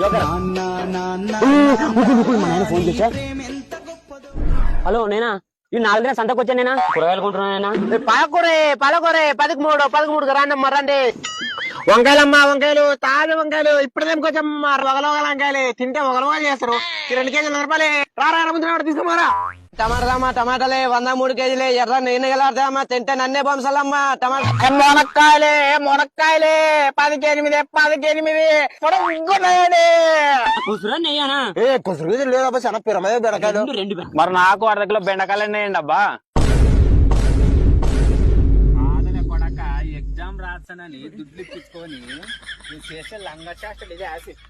Joker phone చేసా hello నేనా? ఈ నాలుగు దిన సంతకు వచ్చా నేనా? కూరగాయలు కొంటున్నా పాలకూరే పాలకూరే పదకు మూడు పదకు మూడు రాండమ్మ రండి. వంకాయలమ్మ వంకాయలు తాజా వంకాయలు. ఇప్పుడు కొంచెం వగల వగల వంకాయలు. తింటే వగల వగలు చేస్తారు. రెండు కేజీలు నరపాలి రారా రమ్మ తీసుకుమారా టమాటాలమ్మ టమాటాలే వంద మూడు కేజీలే ఎర్ర నేను గెలాడతామా తింటే నన్నే పంచాలమ్మా టమాటా. మునక్కాయలే మునక్కాయలే పదికి ఎనిమిది పదికి ఎనిమిది పొడుగున్నాయండి కూతురా నెయ్యానా. ఏ కుసురు లేదా చాలా పిరమదే బెడకాయలు. రెండు రెండు బె- మరి నాకు అర్ధ కిలో బెండకాయలు వేయండి అబ్బా? కొడక ఎగ్జామ్ రాస్తానని దుడ్లు ఇప్పించుకొని నువ్వు చేసే లంగ చేష్టలు ఇదే యాసిడ్